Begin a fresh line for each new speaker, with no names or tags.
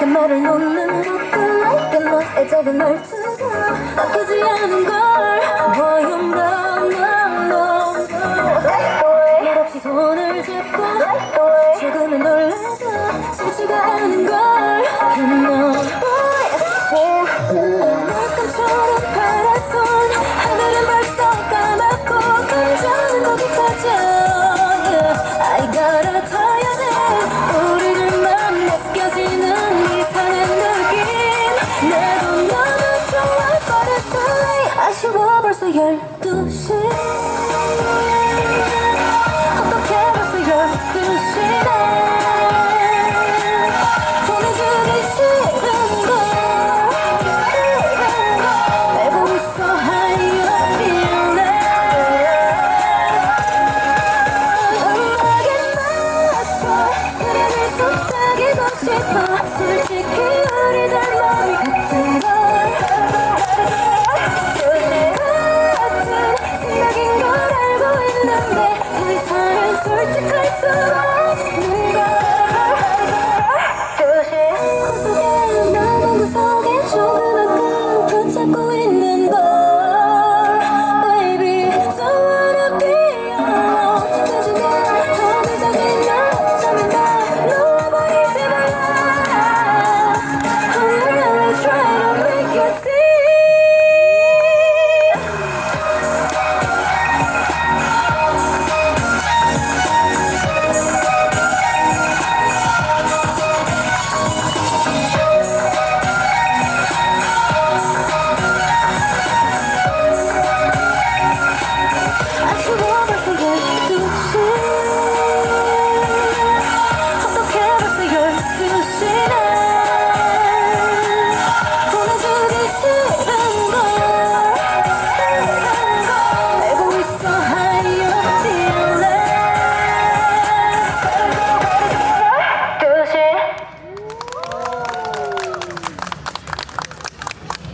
그 말을 놓는 것도 그 너의 작은 말투도 바뀌지 않은 걸 Boy you know no no 말 없이 손을 잡고 조금은 놀라도 벌써 12시 this high, it's hard to so.